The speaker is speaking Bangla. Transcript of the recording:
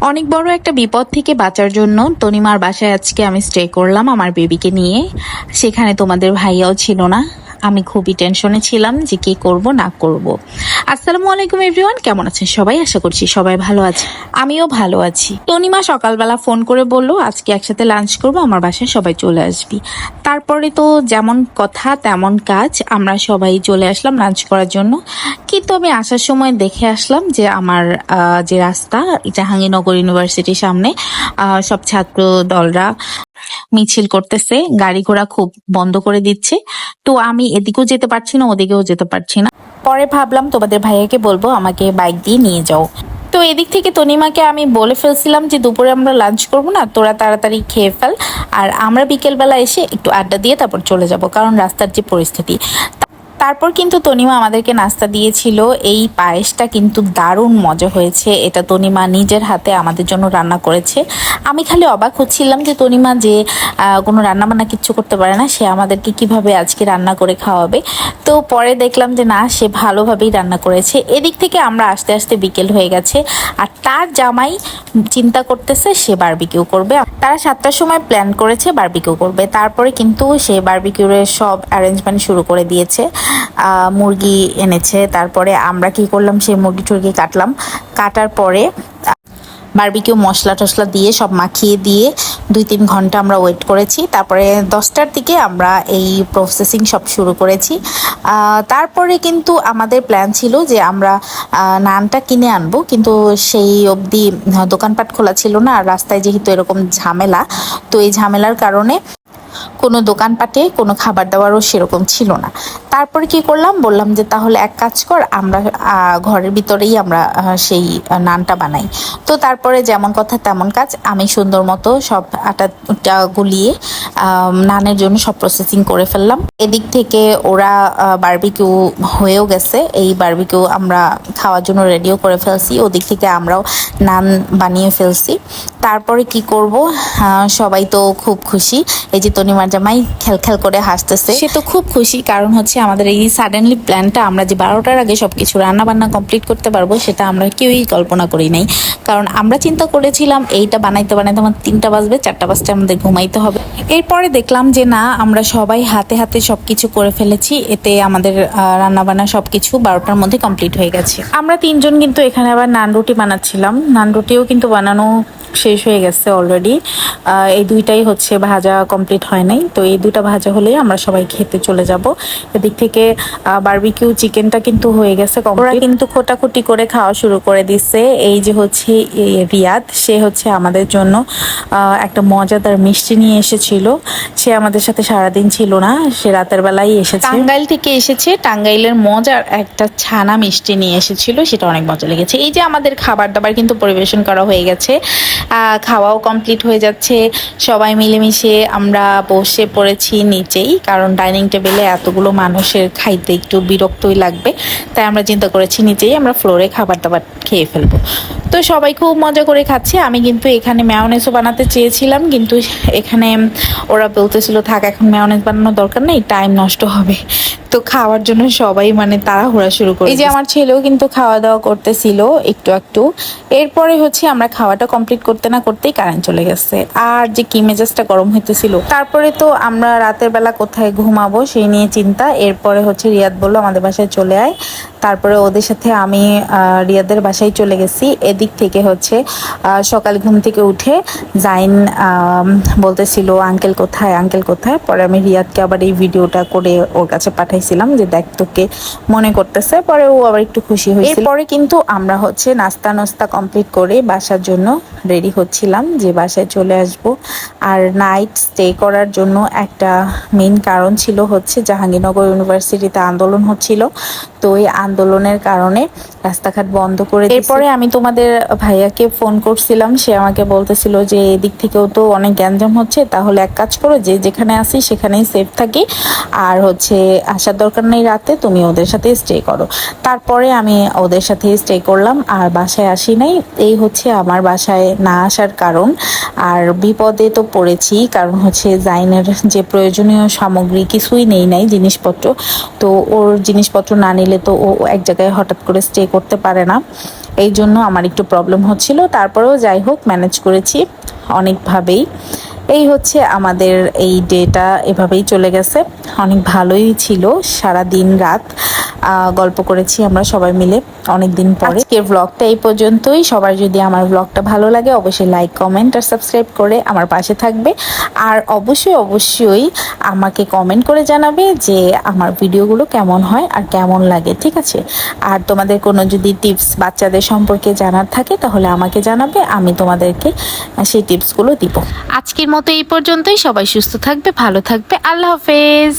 অনেক বড় একটা বিপদ থেকে বাঁচার জন্য তনিমার বাসায় আজকে আমি স্টে করলাম আমার বেবিকে নিয়ে। সেখানে তোমাদের ভাইয়াও ছিল না। আমি খুবই টেনশনে ছিলাম যে কি করব, না করব। আসসালামু আলাইকুম এভরিওয়ান কেমন আছেন সবাই? আশা করছি সবাই ভালো আছে আমিও ভালো আছি। তনিমা সকালবেলা ফোন করে বলল, আজকে একসাথে লাঞ্চ করব, আমার বাসায় সবাই চলে আসবি। তারপরে তো যেমন কথা, তেমন কাজ, আমরা সবাই চলে আসলাম লাঞ্চ করার জন্য। কিন্তু আমি আসার সময় দেখে আসলাম যে আমার যে রাস্তা, জাহাঙ্গীরনগর ইউনিভার্সিটির সামনে সব ছাত্র দলরা মিছিল করতেছে, গাড়ি ঘোড়া খুব বন্ধ করে দিচ্ছে। তো আমি এদিকেও যেতে পারছি না, ওদিকেও যেতে পারছি না। পরে ভাবলাম তোমাদের ভাইয়াকে বলব, আমাকে বাইক দিয়ে নিয়ে যাও। তো এদিক থেকে তনিমাকে আমি বলে ফেলছিলাম যে, দুপুরে আমরা লাঞ্চ করব না, তোরা তাড়াতাড়ি খেয়ে ফেল। আর আমরা বিকেলবেলা এসে একটু আড্ডা দিয়ে তারপর চলে যাব, কারণ রাস্তার যে পরিস্থিতি। তারপর কিন্তু তনিমা আমাদেরকে নাস্তা দিয়েছিল। এই পায়েসটা কিন্তু দারুণ মজা হয়েছে। এটা তনিমা নিজের হাতে আমাদের জন্য রান্না করেছে। আমি খালি অবাক হচ্ছিলাম যে তনিমা যে কোনো রান্না বান্না কিচ্ছু করতে পারে না, সে আমাদেরকে কীভাবে আজকে রান্না করে খাওয়াবে। তো পরে দেখলাম যে না, সে ভালোভাবেই রান্না করেছে। এদিক থেকে আমরা আস্তে আস্তে বিকেল হয়ে গেছে। আর তার জামাই চিন্তা করতেছে সে বারবিকিউ করবে। তারা সাতটার সময় প্ল্যান করেছে বারবিকিউ করবে। তারপরে কিন্তু সে বারবিকিউরের সব অ্যারেঞ্জমেন্ট শুরু করে দিয়েছে। মুরগি এনেছে। তারপরে আমরা কি করলাম? সেই মুরগি টুরগি কাটলাম। কাটার পরে বারবিকিউ মশলা টশলা দিয়ে সব মাখিয়ে দিয়ে দুই তিন ঘণ্টা আমরা ওয়েট করেছি। তারপরে দশটার দিকে আমরা এই প্রসেসিং সব শুরু করেছি। তারপরে কিন্তু আমাদের প্ল্যান ছিল যে আমরা নানটা কিনে আনব। কিন্তু সেই অবধি দোকানপাট খোলা ছিল না। আর রাস্তায় যেহেতু এরকম ঝামেলা, তো এই ঝামেলার কারণে কোনো দোকানপাটে কোনো খাবার দাবারও সেরকম ছিল না। তারপরে কি করলাম? বললাম যে, তাহলে এক কাজ কর, আমরা ঘরের ভিতরেই আমরা সেই নানটা বানাই। তো তারপরে যেমন কথা তেমন কাজ, আমি সুন্দর মতো সব আটাটা গুলিয়ে নানের জন্য সব প্রসেসিং করে ফেললাম। এদিক থেকে ওরা বারবিকিউ হয়েও গেছে। এই বারবিকিউ আমরা খাওয়ার জন্য রেডিও করে ফেলছি। ওদিক থেকে আমরাও নান বানিয়ে ফেলছি। তারপরে কি করব? সবাই তো খুব খুশি। এই যে তনিমার জামাই খেল খেল করে হাসতেছে। সে তো খুব খুশি, কারণ হচ্ছে আমাদের এই সাডেনলি প্ল্যানটা আমরা যে বারোটার আগে সবকিছু রান্না বান্না কমপ্লিট করতে পারব, সেটা আমরা কেউই কল্পনা করি নাই। কারণ আমরা চিন্তা করেছিলাম, এইটা বানাইতে বানাইতে আমার তিনটা বাজবে, চারটা বাজতে আমাদের ঘুমাইতে হবে। এরপরে দেখলাম যে না, আমরা সবাই হাতে হাতে সবকিছু করে ফেলেছি, এতে আমাদের রান্না বান্না সবকিছু বারোটার মধ্যে কমপ্লিট হয়ে গেছে। আমরা তিনজন কিন্তু এখানে আবার নান রুটি বানাচ্ছিলাম। নান রুটিও কিন্তু বানানো শেষ হয়ে গেছে অলরেডি এই দুইটাই হচ্ছে ভাজা কমপ্লিট নাই। তো এই দুইটা ভাজা হলেই আমরা সবাই খেতে চলে যাব। এদিক থেকে বারবিকিউ চিকেনটা কিন্তু হয়ে গেছে ওরা কিন্তু খোটাখুটি করে খাওয়া শুরু করে দিচ্ছে এই যে হচ্ছে রিয়াদ, সে হচ্ছে আমাদের জন্য একটা মজাদার মিষ্টি নিয়ে এসেছিল। সে আমাদের সাথে সারাদিন ছিল না, সে রাতের বেলায় এসেছে। টাঙ্গাইল থেকে এসেছে। টাঙ্গাইলের মজার একটা ছানা মিষ্টি নিয়ে এসেছিল, সেটা অনেক মজা লেগেছে। এই যে আমাদের খাবার দাবার কিন্তু পরিবেশন করা হয়ে গেছে। খাওয়াও কমপ্লিট হয়ে যাচ্ছে। সবাই মিলেমিশে আমরা বসে পড়েছি নিচেই কারণ ডাইনিং টেবিলে এতগুলো মানুষের খাইতে একটু বিরক্তই লাগবে। তাই আমরা চিন্তা করেছি নিচেই আমরা ফ্লোরে খাবার দাবার খেয়ে ফেলব। তো সবাই খুব মজা করে খাচ্ছে। আমি কিন্তু এখানে ম্যাওনেজও বানাতে চেয়েছিলাম, কিন্তু এখানে ওরা বলতেছিল, থাক, এখন ম্যাওনেজ বানানোর দরকার নেই টাইম নষ্ট হবে। তো খাওয়ার জন্য সবাই মানে তারা তাড়াহুড়া শুরু করে এই যে আমার ছেলেও কিন্তু খাওয়া দাওয়া করতেছিল, একটু একটু। এরপরে হচ্ছে আমরা খাওয়াটা কমপ্লিট করতে না করতেই কারেন্ট চলে গেছে। আর যে কি মেজাজটা গরম হইতেছিল। তারপরে তো আমরা রাতের বেলা কোথায় ঘুমাবো সেই নিয়ে চিন্তা। এরপরে হচ্ছে রিয়াদ বলল, আমাদের বাসায় চলে আয়। তারপরে ওদের সাথে আমি রিয়াদের বাসায় চলে গেছি। এদিক থেকে হচ্ছে সকাল ঘুম থেকে উঠে জাইন বলতেছিল আঙ্কেল কোথায়? আঙ্কেল কোথায়? পরে আমি রিয়াদকে আবার এই ভিডিওটা করে ওর কাছে পাঠাইছিলাম যে দেখ তোকে মনে করতেছে। পরে ও আবার একটু খুশি হয়েছে পরে কিন্তু আমরা হচ্ছে নাস্তা নাস্তা কমপ্লিট করে বাসার জন্য রেডি হচ্ছিলাম যে বাসায় চলে আসব। আর নাইট স্টে করার জন্য একটা মেন কারণ ছিল হচ্ছে জাহাঙ্গীরনগর ইউনিভার্সিটিতে আন্দোলন হচ্ছিল। তো এই আন্দোলনের কারণে রাস্তাঘাট বন্ধ করে এরপরে আমি তোমাদের ভাইয়াকে ফোন করছিলাম, সে আমাকে বলতেছিল যে এদিক থেকেও তো অনেক গ্যাঞ্জাম হচ্ছে, তাহলে এক কাজ করো, যে যেখানে আসি সেখানেই সেফ থাকি। আর হচ্ছে আসার দরকার নেই রাতে, তুমি ওদের সাথে স্টে করো। তারপরে আমি ওদের সাথে স্টে করলাম, আর বাসায় আসি নাই। এই হচ্ছে আমার বাসায় না আসার কারণ। আর বিপদে তো পড়েছি, কারণ হচ্ছে জাইনের যে প্রয়োজনীয় সামগ্রী কিছুই নেই নাই, জিনিসপত্র। তো ওর জিনিসপত্র না নিলে তো ও এক জায়গায় হঠাৎ করে স্টে করতে পারে না। এই জন্য আমার একটু প্রবলেম হচ্ছিল। তারপরেও যাই হোক ম্যানেজ করেছি অনেকভাবেই। এই হচ্ছে আমাদের এই ডেটা এভাবেই চলে গেছে। অনেক ভালোই ছিল সারা দিন রাত। গল্প করেছি আমরা সবাই মিলে অনেক দিন পরে। আজকের ব্লগটা এই পর্যন্তই। সবার যদি আমার ব্লগটা ভালো লাগে অবশ্যই লাইক কমেন্ট আর সাবস্ক্রাইব করে আমার পাশে থাকবে। আর অবশ্যই অবশ্যই আমাকে কমেন্ট করে জানাবে যে আমার ভিডিওগুলো কেমন হয় আর কেমন লাগে ঠিক আছে? আর তোমাদের কোনো যদি টিপস বাচ্চাদের সম্পর্কে জানার থাকে তাহলে আমাকে জানাবে আমি তোমাদেরকে সেই টিপসগুলো দিব। আজকের মতো এই পর্যন্তই। সবাই সুস্থ থাকবে ভালো থাকবে। আল্লাহ হাফেজ।